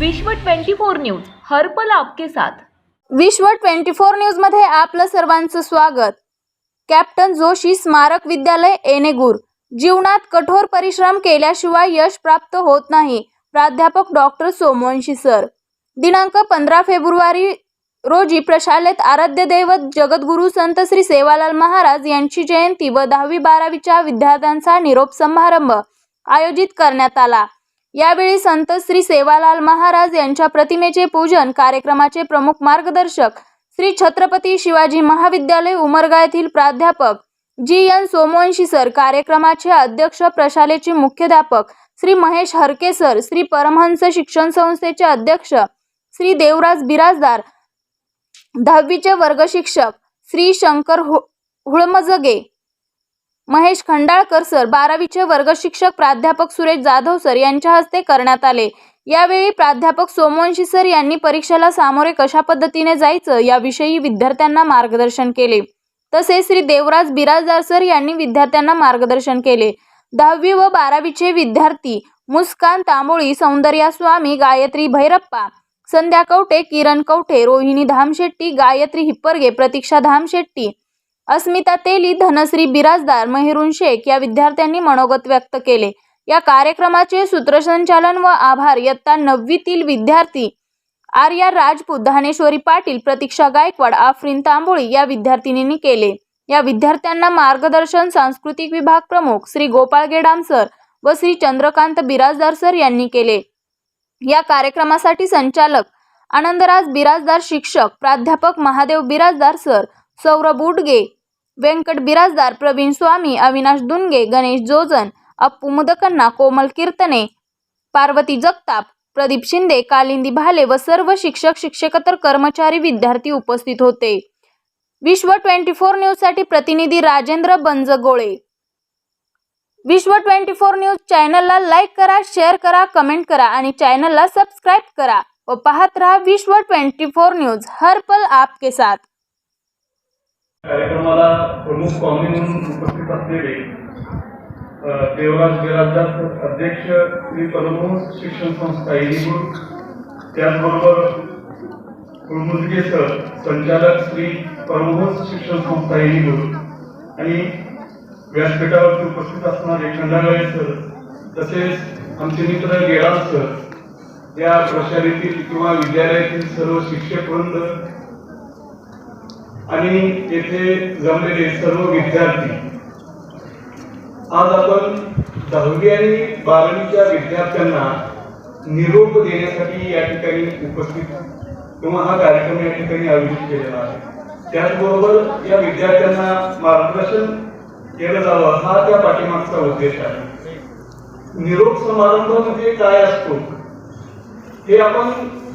विश्व 24 न्यूज हर्पल आपके साथ. विश्व ट्वेंटी फोर न्यूजमध्ये आपलं सर्वांचं स्वागत. कॅप्टन जोशी स्मारक विद्यालय एनेगूर. जीवनात कठोर परिश्रम केल्याशिवाय यश प्राप्त होत नाही प्राध्यापक डॉक्टर सोमवंशी सर. दिनांक पंधरा फेब्रुवारी रोजी प्रशालेत आराध्य दैवत जगद्गुरू संत श्री सेवालाल महाराज यांची जयंती व दहावी बारावीच्या विद्यार्थ्यांचा निरोप समारंभ आयोजित करण्यात आला. यावेळी संत श्री सेवालाल महाराज यांच्या प्रतिमेचे पूजन कार्यक्रमाचे प्रमुख मार्गदर्शक श्री छत्रपती शिवाजी महाविद्यालय उमरगा येथील प्राध्यापक जी एन सोमवंशी सर कार्यक्रमाचे अध्यक्ष प्रशालेचे मुख्याध्यापक श्री महेश हरके सर श्री परमहंस शिक्षण संस्थेचे अध्यक्ष श्री देवराज बिराजदार दहावीचे वर्ग शिक्षक श्री शंकर हु हुळमजगे महेश खंडाळकर सर बारावीचे वर्ग शिक्षक प्राध्यापक सुरेश जाधव सर यांच्या हस्ते करण्यात आले. यावेळी प्राध्यापक सोमवंशी सर यांनी परीक्षेला सामोरे कशा पद्धतीने जायचं याविषयी विद्यार्थ्यांना मार्गदर्शन केले. तसेच श्री देवराज बिराजदार सर यांनी विद्यार्थ्यांना मार्गदर्शन केले. दहावी व बारावीचे विद्यार्थी मुस्कान तांबोळी सौंदर्या स्वामी गायत्री भैरप्पा संध्या कवठे किरण कवठे रोहिणी धामशेट्टी गायत्री हिप्परगे प्रतीक्षा धामशेट्टी अस्मिता तेली धनश्री बिराजदार मेहरून शेख या विद्यार्थ्यांनी मनोगत व्यक्त केले. या कार्यक्रमाचे सूत्रसंचालन व आभार इयत्ता नववीतील विद्यार्थी आर्या राजपूत धानेश्वरी पाटील प्रतीक्षा गायकवाड आफरीन तांबोळी या विद्यार्थिनींनी केले. या विद्यार्थ्यांना मार्गदर्शन सांस्कृतिक विभाग प्रमुख श्री गोपाळ गेडाम सर व श्री चंद्रकांत बिराजदार सर यांनी केले. या कार्यक्रमासाठी संचालक आनंदराज बिराजदार शिक्षक प्राध्यापक महादेव बिराजदार सर सौरभ उडगे व्यंकट बिराजदार प्रवीण स्वामी अविनाश दुनगे गणेश जोजन अप्पू मुदकन्ना कोमल कीर्तने पार्वती जगताप प्रदीप शिंदे कालिंदी भाले व सर्व शिक्षक शिक्षकेतर कर्मचारी विद्यार्थी उपस्थित होते. विश्व ट्वेंटी फोर न्यूजसाठी प्रतिनिधी Rajendra Banjgole. Vishwa twenty four news चॅनलला लाईक करा शेअर करा कमेंट करा आणि चॅनलला सबस्क्राईब करा व पाहत रहा विश्व ट्वेंटी फोर न्यूज. हर पल आपके साथ. कार्यक्रमाला प्रमुख पाहुणे म्हणून उपस्थित असलेले देवराज बिराजदार अध्यक्ष श्री परमहंस शिक्षण संस्था येणीपूर त्याचबरोबर कुळमुजगे सर संचालक श्री परमहंस शिक्षण संस्था येणीपूर आणि व्यासपीठावरती उपस्थित असणारे खंडागळे सर तसेच आमचे मित्र गेराज सर या प्रशालेतील किंवा विद्यालयातील सर्व शिक्षकवृंद आणि येथे जमलेले सर्व विद्यार्थी. आज आपण दहावी आणि बारावीच्या विद्यार्थ्यांना निरोप देण्यासाठी या ठिकाणी उपस्थित किंवा हा कार्यक्रम या ठिकाणी आयोजित केलेला आहे. त्याचबरोबर या विद्यार्थ्यांना मार्गदर्शन केलं जावं हा त्या पाठीमागचा उद्देश आहे. निरोप समारंभ म्हणजे काय असतो? हे आपण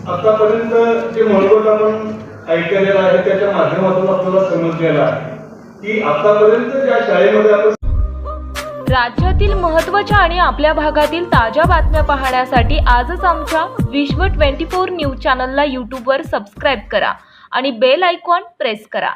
आतापर्यंत जे मनोगत आपण ऐकलेलं आहे त्याच्या माध्यमातून आपल्याला समजलेलं आहे. की आतापर्यंत ज्या शाळेमध्ये आपण राज्यातील महत्त्वाच्या आणि आपल्या भागातील ताज्या बातम्या पाहण्यासाठी आजच आमच्या विश्व 24 न्यूज चॅनलला यूट्यूबवर सबस्क्राईब करा आणि बेल आयकॉन प्रेस करा.